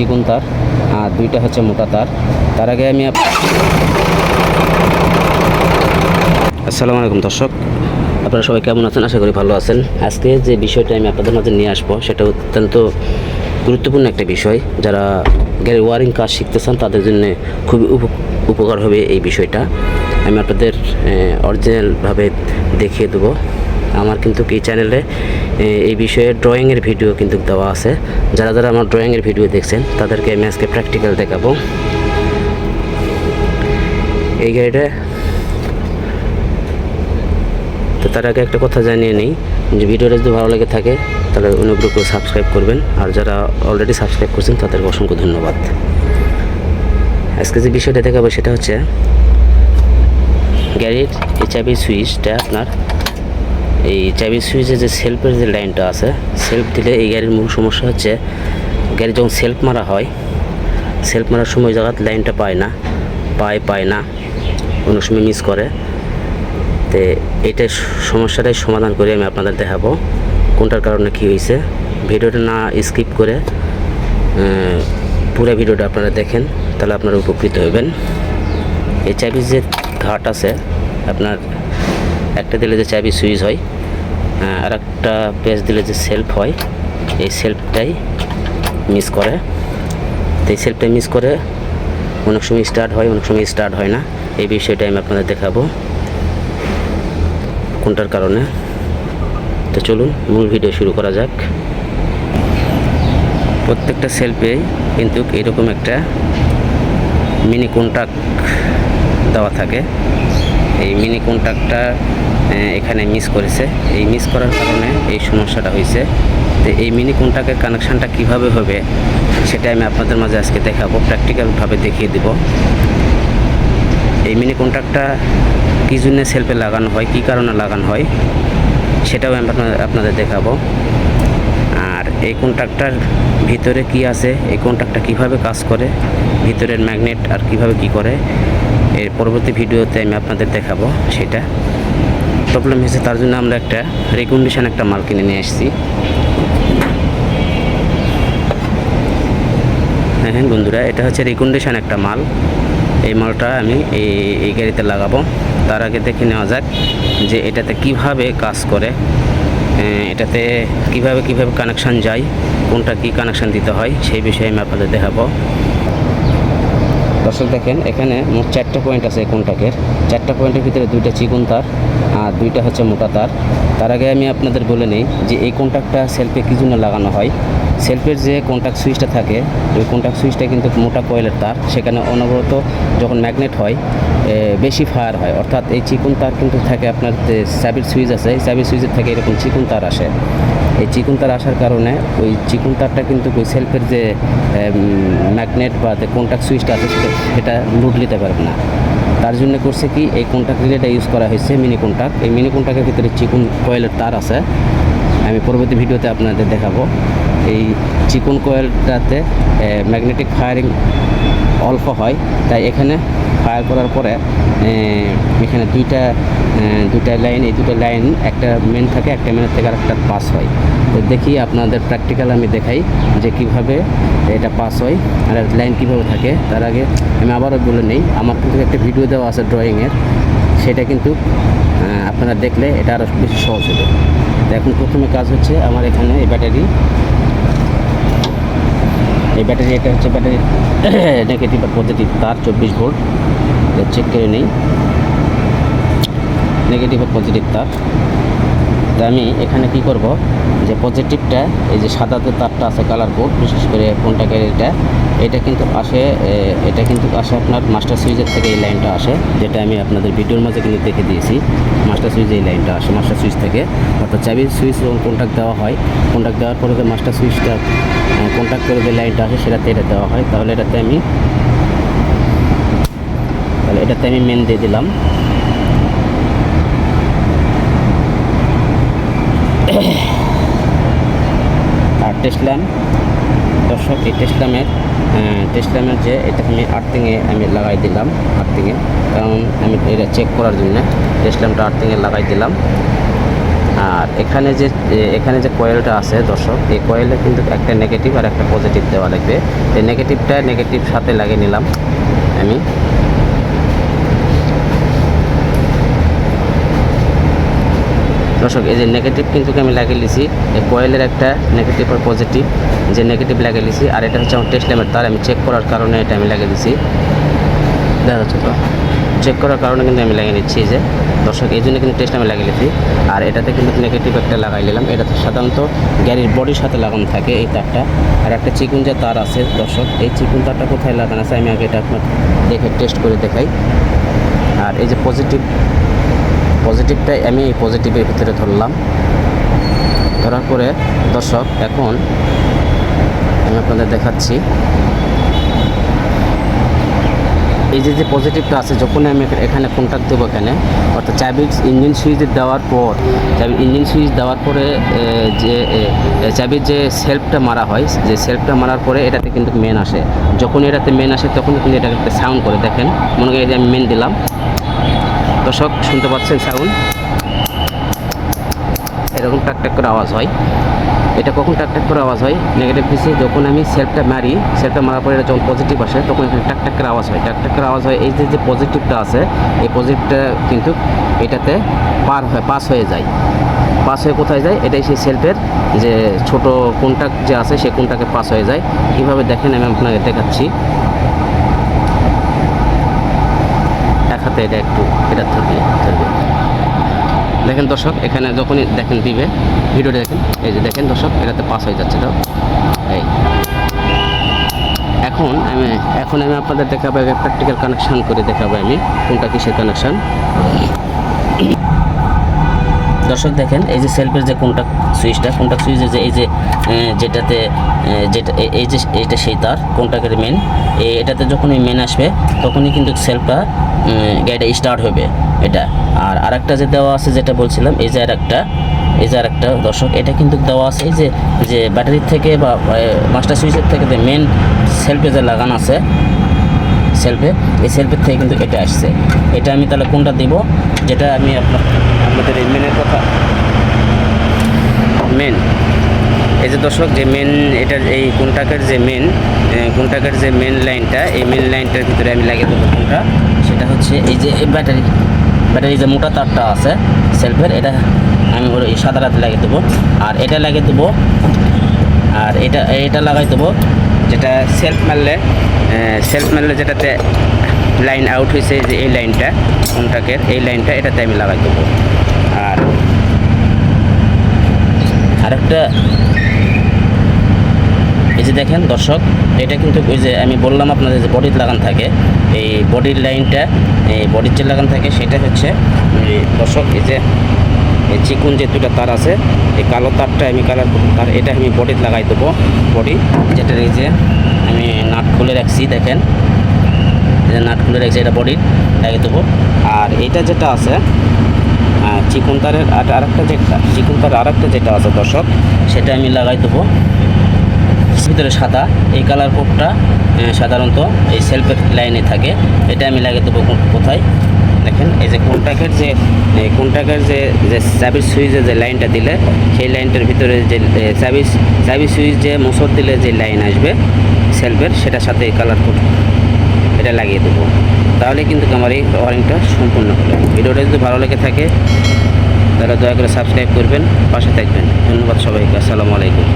চিকুন তার, আর দুইটা হচ্ছে মোটা তার। তার আগে আমি আসসালামু আলাইকুম দর্শক, আপনারা সবাই কেমন আছেন? আশা করি ভালো আছেন। আজকে যে বিষয়টা আমি আপনাদের মাঝে নিয়ে আসব, সেটা অত্যন্ত গুরুত্বপূর্ণ একটা বিষয়। যারা গাড়ির ওয়ারিং কাজ শিখতে চান, তাদের জন্য খুবই উপ- উপকার হবে এই বিষয়টা। আমি আপনাদের অরিজিনালভাবে দেখিয়ে দেবো। আমার কিন্তু এই চ্যানেলে এই বিষয়ে ড্রয়িংয়ের ভিডিও কিন্তু দেওয়া আছে। যারা যারা আমার ড্রয়িংয়ের ভিডিও দেখছেন, তাদেরকে আমি আজকে প্র্যাকটিক্যাল দেখাবো। এই গাড়িটা, তো তার আগে একটা কথা জানিয়ে নিই, যে ভিডিওটা যদি ভালো লেগে থাকে, তাহলে অনুগ্রহ করে সাবস্ক্রাইব করবেন। আর যারা অলরেডি সাবস্ক্রাইব করছেন, তাদেরকে অসংখ্য ধন্যবাদ। আজকে যে বিষয়টা দেখাবো, সেটা হচ্ছে, গাড়ির এই সুইচটা আপনার এই চাবির সুইচে যে সেলফের যে লাইনটা আছে সেলফ দিলে এই গাড়ির মূল সমস্যা হচ্ছে গাড়ি যখন সেলফ মারা হয় সেলফ মারার সময় জায়গাত লাইনটা পায় না, পায় পায় না অনেক সময় মিস করে। তো এইটা সমস্যাটাই সমাধান করে আমি আপনাদের দেখাবো কোনটার কারণে কী হয়েছে। ভিডিওটা না স্কিপ করে পুরো ভিডিওটা আপনারা দেখেন, তাহলে আপনারা উপকৃত হবেন। এই চাবির যে ঘাট আছে, আপনার একটা দিলে যে চাবি সুইচ হয় আর একটা পেজ দিলে যে সেলফ হয়, এই সেলফটাই মিস করে। তো এই সেলফটাই মিস করে অনেক সময় স্টার্ট হয়, অনেক সময় স্টার্ট হয় না। এই বিষয়টা আমি আপনাদের দেখাবো কোনটার কারণে। তো চলুন, মূল ভিডিও শুরু করা যাক। প্রত্যেকটা সেলফে কিন্তু এরকম একটা মিনি কন্ট্রাক্ট দেওয়া থাকে। এই মিনি কন্ট্যাক্টটা এখানে মিস করেছে। এই মিস করার কারণে এই সমস্যাটা হয়েছে। তো এই মিনি কন্ট্যাক্টের কানেকশানটা কীভাবে হবে সেটা আমি আপনাদের মাঝে আজকে দেখাবো। প্র্যাকটিক্যালভাবে দেখিয়ে দিব। এই মিনি কন্ট্যাক্টটা কী জন্য সেলফে লাগানো হয়, কী কারণে লাগানো হয়, সেটাও আমি আপনাদের দেখাবো। আর এই কন্ট্রাক্টটার ভিতরে কি আছে, এই কন্ট্রাক্টটা কীভাবে কাজ করে, ভিতরের ম্যাগনেট আর কীভাবে কি করে, এর পরবর্তী ভিডিওতে আমি আপনাদের দেখাবো সেটা। প্রবলেম হয়েছে, তার জন্য আমরা একটা রিকন্ডিশন একটা মাল কিনে নিয়ে এসেছি হ্যাঁ বন্ধুরা, এটা হচ্ছে রিকন্ডিশন একটা মাল। এই মালটা আমি এই এই গাড়িতে লাগাবো। তার আগে দেখে নেওয়া যাক যে এটাতে কীভাবে কাজ করে এটাতে কীভাবে কীভাবে কানেকশান যায়, কোনটা কি কানেকশান দিতে হয়, সেই বিষয়ে আমি আপনাদের দেখাবো। দর্শক দেখেন, এখানে মোট চারটা পয়েন্ট আছে কোনটাকে। চারটা পয়েন্টের ভিতরে দুইটা চিকুন তার। আর দুইটা হচ্ছে মোটা তার তার আগে আমি আপনাদের বলে নিই যে এই কন্ট্যাক্টটা সেলফে কী জন্য লাগানো হয়। সেলফের যে কন্ট্যাক্ট সুইচটা থাকে, ওই কন্ট্যাক্ট সুইচটা কিন্তু মোটা কয়েলের তার। সেখানে অনবরত যখন ম্যাগনেট হয় বেশি ফায়ার হয়। অর্থাৎ এই চিকুন তার কিন্তু থাকে আপনার যে চাবির সুইচ আছে, এই চাবির সুইচের থেকে এরকম চিকুন তার আসে। এই চিকুন তার আসার কারণে ওই চিকুন তারটা কিন্তু ওই সেলফের যে ম্যাগনেট বা যে কন্ট্যাক্ট সুইচটা আছে, সেটা লুট নিতে পারবে না। তার জন্য করছে কি, এই কন্ট্যাক্ট রিলেটা ইউজ করা হয়েছে, মিনি কন্ট্যাক্ট এই মিনি কন্ট্যাক্টের ভিতরে চিকুন কয়েলের তার আছে। আমি পরবর্তী ভিডিওতে আপনাদের দেখাবো। এই চিকুন কয়েলটাতে ম্যাগনেটিক ফায়ারিং অল্প হয়, তাই এখানে ফায়ার করার পরে এখানে দুইটা দুইটা লাইন এই দুটো লাইন একটা মেন থাকে, একটা মেনের থেকে আরেকটা পাস হয়। তো দেখি আপনাদের প্র্যাকটিক্যাল আমি দেখাই যে কীভাবে এটা পাস হয় আর লাইন কীভাবে থাকে। তার আগে আমি আবারও বলে নেই, আমার কিন্তু একটা ভিডিও দেওয়া আছে ড্রয়িংয়ের সেটা কিন্তু আপনারা দেখলে এটা আরও বেশি সহজ হবে। তো এখন প্রথমে কাজ হচ্ছে আমার এখানে এই ব্যাটারি এই ব্যাটারি এটা হচ্ছে ব্যাটারি নেগেটিভ আর পজিটিভ তার চব্বিশ ভোল্ট চেক করে নেই। নেগেটিভ আর পজিটিভ তার। তা আমি এখানে কি করব? পজিটিভটা এই যে সাদা যে তারটা আছে কালার বোর্ড বিশেষ করে কোনটাকের এটা এটা কিন্তু আসে এটা কিন্তু আসে আপনার মাস্টার সুইচের থেকে এই লাইনটা আসে, যেটা আমি আপনাদের ভিডিওর মাঝে কিন্তু দেখে দিয়েছি। মাস্টার সুইচ এই লাইনটা আসে মাস্টার সুইচ থেকে। অর্থাৎ চাবির সুইচ এবং কন্ট্যাক্ট দেওয়া হয়। কন্ট্যাক্ট দেওয়ার পরে যে মাস্টার সুইচটা কন্ট্যাক্ট করে যে লাইনটা আসে, সেটাতে এটা দেওয়া হয়। তাহলে এটাতে আমি, তাহলে এটাতে আমি মেন দিয়ে দিলাম। ল্যাম্প দর্শক, এই টেস্ট ল্যাম্পের যে এটা আমি আর্থিংয়ে আমি লাগাই দিলাম, আর্থিংয়ে। কারণ আমি এটা চেক করার জন্য টেস্ট ল্যাম্পটা আর্থিংয়ে লাগাই দিলাম। আর এখানে যে এখানে যে কয়েলটা আছে, দর্শক, এই কয়েলে কিন্তু একটা নেগেটিভ আর একটা পজিটিভ দেওয়া লাগবে। এই নেগেটিভটা নেগেটিভ সাথে লাগিয়ে নিলাম আমি। দর্শক, এই যে নেগেটিভ কিন্তু আমি লাগিয়ে এই কয়েলের একটা নেগেটিভ আর পজিটিভ যে নেগেটিভ লাগিয়ে লিছি আর এটা হচ্ছে আমার টেস্ট ল্যাম্পের তার আমি চেক করার কারণে এটা আমি লাগিয়ে দিছি। দেখা যাচ্ছে তো? চেক করার কারণে কিন্তু আমি লাগিয়ে নিচ্ছি যে। দর্শক, এই জন্য কিন্তু টেস্ট আমি লাগিয়ে নিচ্ছি আর এটাতে কিন্তু নেগেটিভ একটা লাগাই নিলাম এটা তো সাধারণত গাড়ির বডির সাথে লাগানো থাকে এই তারটা। আর একটা চিকুন যে তার আছে, দর্শক, এই চিকুন তারটা কোথায় লাগানো আছে, আমি আগে এটা আপনার দেখে টেস্ট করে দেখাই। আর এই যে পজিটিভ পজিটিভটাই আমি এই পজিটিভের ভিতরে ধরলাম। ধরার পরে দর্শক, এখন আমি আপনাদের দেখাচ্ছি। এই যে যে পজিটিভটা আছে যখন আমি এখানে কন্ট্যাক্ট দেবো এখানে, অর্থাৎ চাবির ইঞ্জিন সুইচ দেওয়ার পর চাবির ইঞ্জিন সুইচ দেওয়ার পরে যে চাবির যে সেলফটা মারা হয়, যে সেলফটা মারার পরে এটাতে কিন্তু মেন আসে। যখন এটাতে মেন আসে তখন কিন্তু এটা একটা সাউন্ড করে। দেখেন, মনে করি আমি মেন দিলাম। দর্শক, শুনতে পাচ্ছেন সাউন্ড? এরকম টাক টাক করে আওয়াজ হয়। এটা কখন টাক টাক করে আওয়াজ হয়? নেগেটিভ পিসে যখন আমি সেলফটা মারি সেলফটা মারার পরে এটা যখন পজিটিভ আসে, তখন এখানে টাক টাক করে আওয়াজ হয়। টাক টাক করে আওয়াজ হয়, এই যে যে পজিটিভটা আছে, এই পজিটিভটা কিন্তু এটাতে পার হয় পাস হয়ে যায়। পাস হয়ে কোথায় যায়? এটাই সেই সেলফের যে ছোট কোনটাক যে আছে, সে কোনটাকে পাস হয়ে যায়। কীভাবে দেখেন, আমি আপনাকে দেখাচ্ছি। এক হাতে এটা একটু এটা থাকবে থাকবে। দেখেন দর্শক, এখানে যখনই দেখেন দিবে, ভিডিওটা দেখেন, এই যে দেখেন দর্শক, এটাতে পাস হয়ে যাচ্ছে তো। এই। এখন আমি এখন আমি আপনাদের দেখাবো প্র্যাকটিক্যাল কানেকশান করে দেখাবো আমি, কোনটা কিসের কানেকশান দর্শক দেখেন, এই যে সেলফের যে কন্টাক্ট সুইচটা কন্টাক্ট সুইচের যে এই যে যেটাতে যেটা এই যে এইটা সেই তার কন্টাক্টের মেন এটাতে যখন এই মেন আসবে, তখনই কিন্তু সেলফটা গাড়িটা স্টার্ট হবে এটা। আর আরেকটা যে দেওয়া আছে যেটা বলছিলাম, এই যে আরেকটা, এই যে আরেকটা দর্শক, এটা কিন্তু দেওয়া আছে এই যে যে ব্যাটারির থেকে বা মাস্টার সুইচের থেকে যে মেন সেলফে যে লাগানো আছে সেলফে এই সেলফের থেকে কিন্তু এটা আসছে। এটা আমি তাহলে কোনটা দিব? যেটা আমি আপনার আপনাদের এই মেনের কথা। মেন এই যে দর্শক, যে মেন এটার এই কোনটাকের যে মেন কোনটাকের যে মেন লাইনটা এই মেন লাইনটার ভিতরে আমি লাগিয়ে দেবো কোনটা? সেটা হচ্ছে এই যে এই ব্যাটারি ব্যাটারি যে মোটা তারটা আছে সেলফের এটা আমি ওর এই সাদা রাতে লাগিয়ে দেবো। আর এটা লাগিয়ে দেবো আর এটা এটা লাগাই দেবো যেটা সেলফ মারলে সেলফ মারলে যেটাতে লাইন আউট হয়েছে যে এই লাইনটা কন্টাকের এই লাইনটা এটাতে আমি লাগাই দেবো। আর আরেকটা, এই যে দেখেন দর্শক, এটা কিন্তু ওই যে আমি বললাম আপনাদের যে বডির লাগান থাকে, এই বডির লাইনটা এই বডির যে লাগান থাকে, সেটা হচ্ছে দর্শক, এই যে এই চিকুন যে দুটা তার আছে এই কালো তারটা আমি কালার তার এটা আমি বডির লাগাই দেবো বডি যেটার এই যে আমি নাট খুলে রাখছি দেখেন। নাট খুলে রাখছি এটা বডি লাগিয়ে দেবো। আর এটা যেটা আছে চিকুন তারের আর আরেকটা যেটা চিকুন তারের আরেকটা যেটা আছে দর্শক সেটা আমি লাগাই দেবো। ভিতরে সাদা এই কালার আহ, সাধারণত এই সেলফের লাইনে থাকে। এটা আমি লাগিয়ে দেবো কোথায়? দেখেন, এই যে কোনটাকের যে কোনটাকের যে যে চাবি সুইচে যে লাইনটা দিলে, সেই লাইনটার ভিতরে যে চাবি চাবি সুইচ যে মোসর দিলে যে লাইন আসবে, সেলফের, সেটার সাথে কালার কোড এটা লাগিয়ে দেবো। তাহলে কিন্তু আমার এই ওয়ারিংটা সম্পূর্ণ হলো। ভিডিওটা যদি ভালো লেগে থাকে, তাহলে দয়া করে সাবস্ক্রাইব করবেন, পাশে থাকবেন। ধন্যবাদ সবাইকে, আসসালামু আলাইকুম।